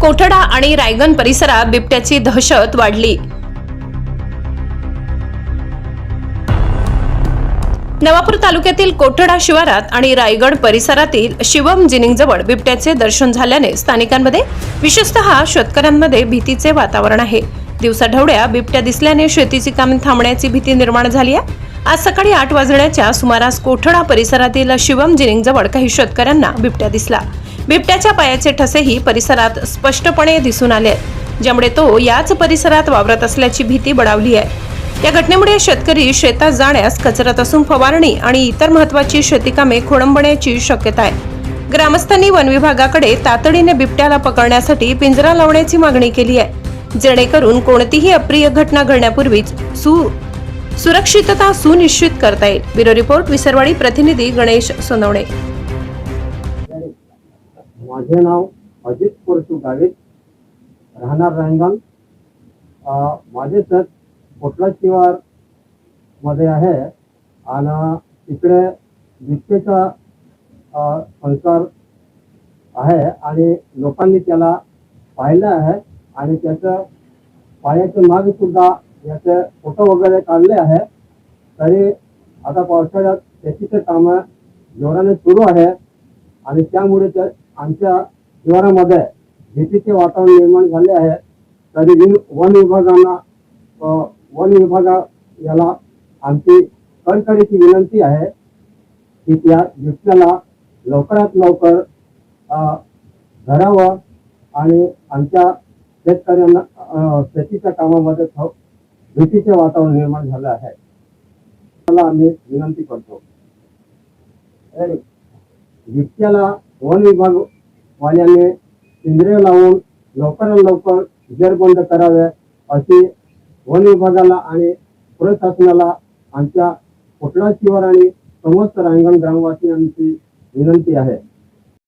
कोठडा आणि रायगन परिसरात बिबट्याची दहशत वाढली. नवापूर तालुक्यातील कोठडा शिवारात आणि रायगड परिसरातील शिवम जिनिंगजवळ बिबट्याचे दर्शन झाल्याने स्थानिकांमध्ये विशेषतः शेतकऱ्यांमध्ये भीतीचे वातावरण आहे. दिवसाढवड्या बिबट्या दिसल्याने शेतीची कामे थांबण्याची भीती निर्माण झाली आहे. आज सकाळी आठ वाजण्याच्या सुमारास कोठडा परिसरातील शिवम जिनिंगजवळ काही शेतकऱ्यांना बिबट्या दिसला. बिबट्याच्या पायाचे ठसेही परिसरात स्पष्टपणे दिसून आले आहेत ज्यामुळे तो याच परिसरात वावरत असल्याची भीती बळावली आहे. या घटनेमुळे शेतकरी शेतात जाण्यास कचरत असून फवारणी आणि इतर महत्वाची शेतीकामे खोळंबण्याची शक्यता आहे. ग्रामस्थांनी वन विभागाकडे तातडीने बिबट्याला पकडण्यासाठी पिंजरा लावण्याची मागणी केली आहे जेणेकरून कोणतीही अप्रिय घटना घडण्यापूर्वीच सु सुरक्षितता सुनिश्चित करता येईल. ब्युरो रिपोर्ट विसरवाडी प्रतिनिधी गणेश सोनवणे. माझे नाव अजित परशु गावित. राहणार रांगण माझे सर कोटला शिवारमध्ये आहे. आणि तिकडे बिबटेचा संसार आहे आणि लोकांनी त्याला पाहिलं आहे आणि त्याचं पायाचे मागे सुद्धा याचे फोटो वगैरे काढले आहे. तरी आता पावसाळ्यात शेतीचे कामं जोराने सुरू आहे आणि त्यामुळे त्या आमच्या शिवारामध्ये भीतीचे वातावरण निर्माण झाले आहे. तरी वन विभागांना वन विभागा याला आमची कणकणीची विनंती आहे की त्या बिबट्याला लवकरात लवकर धरावं आणि आमच्या शेतकऱ्यांना शेतीच्या कामामध्ये भीतीचे वातावरण निर्माण झालं आहे. त्याला आम्ही विनंती करतो. बिबट्याला वन विभाग वाल्याने इंद्रिय लावून लवकरात लवकर जेरबंद करावे अशी वन विभागाला आणि प्रशासनाला आमच्या कुठला शिवार आणि समस्त रांगण ग्रामवासियांची विनंती आहे.